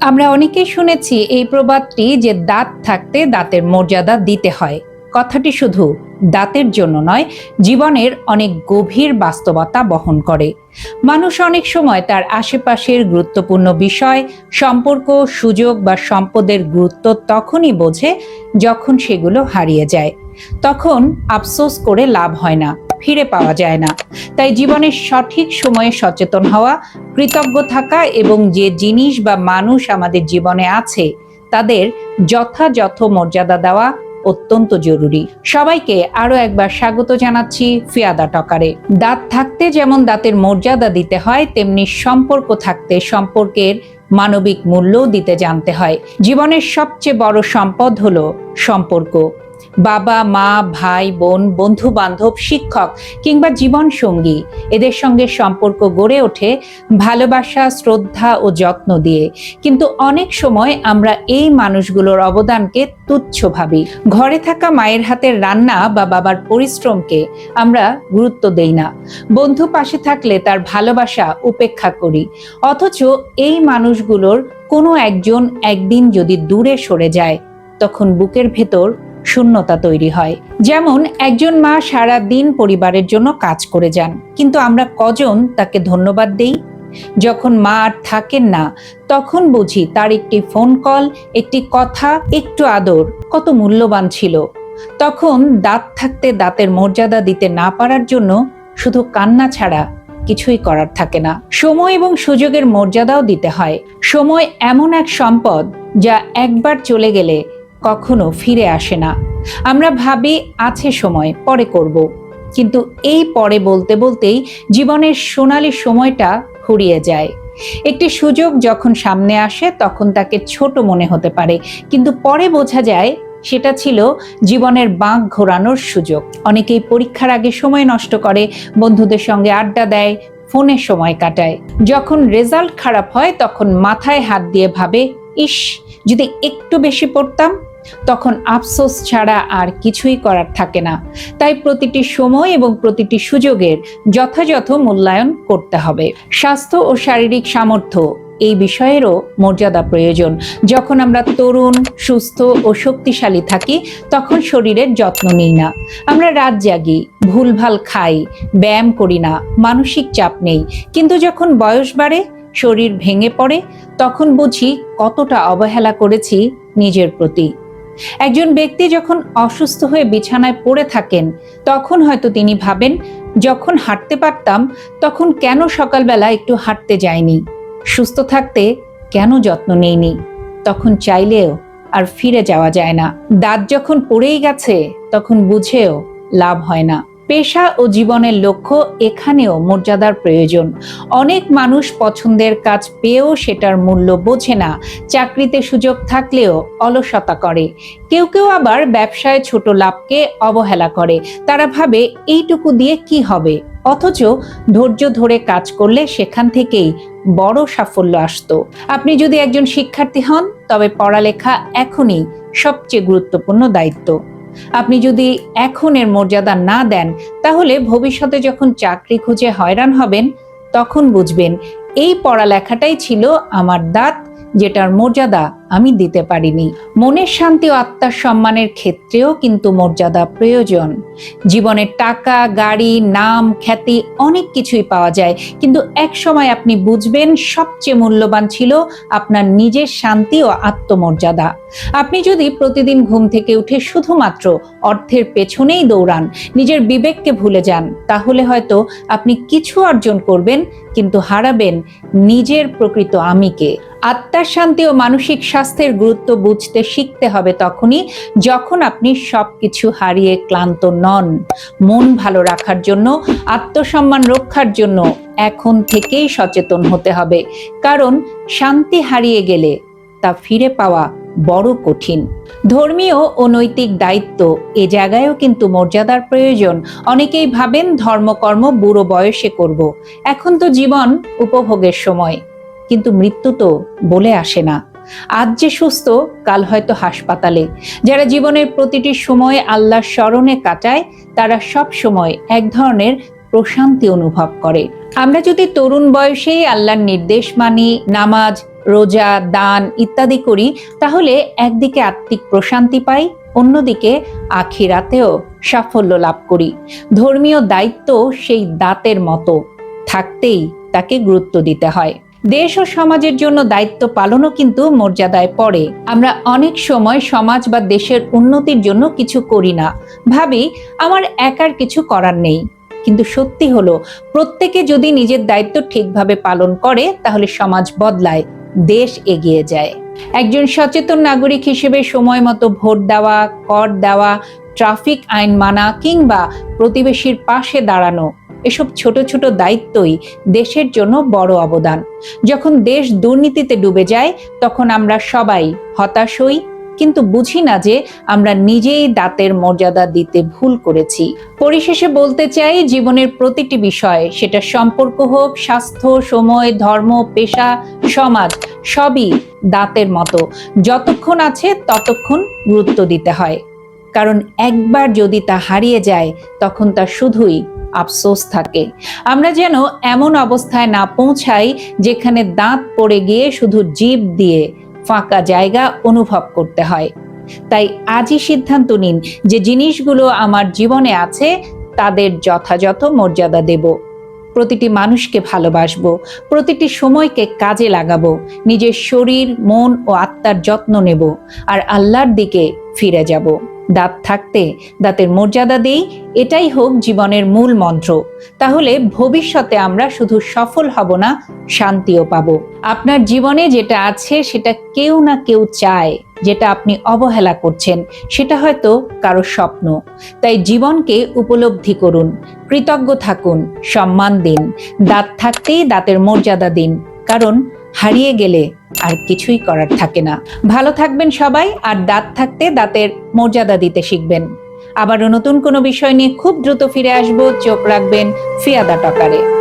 আমরা অনেকেই শুনেছি এই প্রবাদটি যে দাঁত থাকতে দাঁতের মর্যাদা দিতে হয়। কথাটি শুধু দাঁতের জন্য নয়, জীবনের অনেক গভীর বাস্তবতা বহন করে। মানুষ অনেক সময় তার আশেপাশের গুরুত্বপূর্ণ বিষয়, সম্পর্ক, সুযোগ বা সম্পদের গুরুত্ব তখনই বোঝে যখন সেগুলো হারিয়ে যায়। তখন আফসোস করে লাভ হয় না। ফিরে পাওয়া যায় না। তাই জীবনের সঠিক সময়ে সচেতন হওয়া, কৃতজ্ঞ থাকা এবং যে জিনিস বা মানুষ আমাদের জীবনে আছে, তাদের যথাযথ মর্যাদা দেওয়া অত্যন্ত জরুরি। সবাইকে আরও একবার স্বাগত জানাচ্ছি ফিয়াদা টকারে। দাঁত থাকতে যেমন দাঁতের মর্যাদা দিতে হয়, তেমনি সম্পর্ক থাকতে সম্পর্কের মানবিক মূল্যও দিতে জানতে হয়। জীবনের সবচেয়ে বড় সম্পদ হলো সম্পর্ক। বাবা, মা, ভাই, বোন বন্ধু বান্ধব শিক্ষক কিংবা জীবন সঙ্গী এদের সঙ্গে সম্পর্ক গড়ে ওঠে ভালোবাসা, শ্রদ্ধা ও যত্ন দিয়ে। কিন্তু অনেক সময় আমরা এই মানুষগুলোর অবদানকে তুচ্ছ ভাবি। ঘরে থাকা মায়ের হাতের রান্না বা বাবার পরিশ্রমকে আমরা গুরুত্ব দেই না। বন্ধু পাশে থাকলে তার ভালোবাসা উপেক্ষা করি। অথচ এই মানুষগুলোর কোনো একজন একদিন যদি দূরে সরে যায়, তখন বুকের ভেতর শূন্যতা তৈরি হয়। যেমন, একজন মা সারা দিন পরিবারের জন্য কাজ করে যান, কিন্তু আমরা কজন তাকে ধন্যবাদ দেই? যখন মা আর থাকেন না, তখন বুঝি তার একটি ফোন কল একটি কথা, একটু আদর, কত মূল্যবান ছিল। তখন দাঁত থাকতে দাঁতের মর্যাদা দিতে না পারার জন্য শুধু কান্না ছাড়া কিছুই করার থাকে না। সময় এবং সুযোগের মর্যাদাও দিতে হয়। সময় এমন এক সম্পদ যা একবার চলে গেলে কখনো ফিরে আসে না। আমরা ভাবি, আছে সময়, পরে করব। কিন্তু এই পরে বলতে বলতেই জীবনের সোনালি সময়টা ফুরিয়ে যায়। একটি সুযোগ যখন সামনে আসে, তখন তাকে ছোট মনে হতে পারে। কিন্তু পরে বোঝা যায়, সেটা ছিল জীবনের বাঁক ঘোরানোর সুযোগ। অনেকেই পরীক্ষার আগে সময় নষ্ট করে, বন্ধুদের সঙ্গে আড্ডা দেয়, ফোনে সময় কাটায়। যখন রেজাল্ট খারাপ হয়, তখন মাথায় হাত দিয়ে ভাবে, ইস, যদি একটু বেশি পড়তাম তখন আফসোস ছাড়া আর কিছুই করার থাকে না। তাই প্রতিটি সময় এবং প্রতিটি সুযোগের যথাযথ মূল্যায়ন করতে হবে। স্বাস্থ্য ও শারীরিক সামর্থ্য এই বিষয়েরও মর্যাদা প্রয়োজন। যখন আমরা তরুণ, সুস্থ ও শক্তিশালী থাকি, তখন শরীরের যত্ন নিই না। আমরা রাত জাগি, ভুলভাল খাই, ব্যায়াম করি না, মানসিক চাপ নেই। কিন্তু যখন বয়স বাড়ে, শরীর ভেঙে পড়ে, তখন বুঝি কতটা অবহেলা করেছি নিজের প্রতি। একজন ব্যক্তি যখন অসুস্থ হয়ে বিছানায় পড়ে থাকেন, তখন হয়তো তিনি ভাবেন, যখন হাঁটতে পারতাম, তখন কেন সকালবেলা একটু হাঁটতে যায়নি সুস্থ থাকতে কেন যত্ন নেইনি? তখন চাইলেও আর ফিরে যাওয়া যায় না। দাঁত যখন পড়েই গেছে, তখন বুঝেও লাভ হয় না। পেশা ও জীবনের লক্ষ্য এখানেও মর্যাদার প্রয়োজন। অনেক মানুষ পছন্দের কাজ পেয়েও সেটার মূল্য বোঝে না। চাকরিতে সুযোগ থাকলেও অলসতা করে। কেউ কেউ আবার ব্যবসায় ছোট লাভকে অবহেলা করে। তারা ভাবে, এইটুকু দিয়ে কি হবে? অথচ ধৈর্য ধরে কাজ করলে সেখান থেকেই বড় সাফল্য আসতো। আপনি যদি একজন শিক্ষার্থী হন, তবে পড়ালেখা এখনই সবচেয়ে গুরুত্বপূর্ণ দায়িত্ব। আপনি যদি এখন এর মর্যাদা না দেন, তাহলে ভবিষ্যতে যখন চাকরি খুঁজে হয়রান হবেন, তখন বুঝবেন, এই পড়ালেখাটাই ছিল আমার দাঁত, যেটার মর্যাদা আমি দিতে পারিনি। মনের শান্তি ও আত্মার সম্মানের ক্ষেত্রেও কিন্তু মর্যাদা প্রয়োজন। জীবনের টাকা, গাড়ি, নাম, খ্যাতি অনেক কিছুই পাওয়া যায়। কিন্তু এক সময় আপনি বুঝবেন সবচেয়ে মূল্যবান ছিল আপনার নিজের শান্তি ও আত্মমর্যাদা। আপনি যদি প্রতিদিন ঘুম থেকে উঠে শুধুমাত্র অর্থের পেছনেই দৌড়ান, নিজের বিবেককে ভুলে যান, তাহলে হয়তো আপনি কিছু অর্জন করবেন, কিন্তু হারাবেন নিজের প্রকৃত আমিকে। আত্মার শান্তি ও মানসিক স্বাস্থ্যের গুরুত্ব বুঝতে শিখতে হবে তখনই যখন আপনি সবকিছু হারিয়ে ক্লান্ত নন। মন ভালো রাখার জন্য, আত্মসম্মান রক্ষার জন্য এখন থেকেই সচেতন হতে হবে। কারণ, শান্তি হারিয়ে গেলে তা ফিরে পাওয়া বড় কঠিন। ধর্মীয় ও নৈতিক দায়িত্ব এ জায়গায়ও কিন্তু মর্যাদার প্রয়োজন। অনেকেই ভাবেন ধর্মকর্ম বুড়ো বয়সে করব। এখন তো জীবন উপভোগের সময়। কিন্তু মৃত্যু তো বলে আসে না। আজ যে সুস্থ, কাল হয়তো হাসপাতালে। যারা জীবনের প্রতিটি সময় আল্লাহর স্মরণে কাটায়, তারা সব সময় এক ধরনের প্রশান্তি অনুভব করে। আমরা যদি তরুণ বয়সেই আল্লাহর নির্দেশ মানি, নামাজ, রোজা, দান ইত্যাদি করি, তাহলে একদিকে আত্মিক প্রশান্তি পাই, অন্যদিকে আখিরাতেও সাফল্য লাভ করি। ধর্মীয় দায়িত্ব সেই দাঁতের মতো। থাকতেই তাকে গুরুত্ব দিতে হয়। দেশ ও সমাজের জন্য দায়িত্ব পালনও কিন্তু মর্যাদায় পড়ে। আমরা অনেক সময় সমাজ বা দেশের উন্নতির জন্য কিছু করি না। ভাবি, আমার একার কিছু করার নেই। কিন্তু সত্যি হলো, প্রত্যেকে যদি নিজের দায়িত্ব ঠিকভাবে পালন করে, তাহলে সমাজ বদলায়, দেশ এগিয়ে যায়। একজন সচেতন নাগরিক হিসেবে সময় মতো ভোট দেওয়া, কর দেওয়া, ট্রাফিক আইন মানা কিংবা প্রতিবেশীর পাশে দাঁড়ানো এসব ছোট ছোট দায়িত্বই দেশের জন্য বড় অবদান। যখন দেশ দুর্নীতিতে ডুবে যায়, তখন আমরা সবাই হতাশ হই, কিন্তু বুঝি না যে আমরা নিজেই দাঁতের মর্যাদা দিতে ভুল করেছি। পরিশেষে বলতে চাই, জীবনের প্রতিটি বিষয়, সেটা সম্পর্ক হোক, স্বাস্থ্য, সময়, ধর্ম, পেশা, সমাজ, সবই দাঁতের মতো। যতক্ষণ আছে, ততক্ষণ গুরুত্ব দিতে হয়। কারণ একবার যদি তা হারিয়ে যায়, তখন তা শুধুই আফসোস থাকে। আমরা যেন এমন অবস্থায় না পৌঁছাই যেখানে দাঁত পড়ে গিয়ে শুধু জীব দিয়ে ফাঁকা জায়গা অনুভব করতে হয়। তাই আজই সিদ্ধান্ত নিন যে জিনিসগুলো আমার জীবনে আছে, তাদের যথাযথ মর্যাদা দেব। প্রতিটি মানুষকে ভালোবাসবো, প্রতিটি সময়কে কাজে লাগাবো, নিজের শরীর, মন ও আত্মার যত্ন নেব, আর আল্লাহর দিকে ফিরে যাব। দাঁত থাকতে দাঁতের মর্যাদা দেই, এটাই হোক জীবনের মূল মন্ত্র। তাহলে ভবিষ্যতে আমরা শুধু সফল হব না, শান্তিও পাব। আপনার জীবনে যেটা আছে, সেটা কেউ না কেউ চায়, যেটা আপনি অবহেলা করছেন, সেটা হয়তো কারও স্বপ্ন। তাই জীবনকে উপলব্ধি করুন, কৃতজ্ঞ থাকুন, সম্মান দিন। দাঁত থাকতেই দাঁতের মর্যাদা দিন, কারণ হারিয়ে গেলে আর কিছুই করার থাকে না। ভালো থাকবেন সবাই আর দাঁত থাকতে দাঁতের মর্যাদা দিতে শিখবেন। আবারও নতুন কোনো বিষয় নিয়ে খুব দ্রুত ফিরে আসব। চোখ রাখবেন ফিয়াদা টকারে।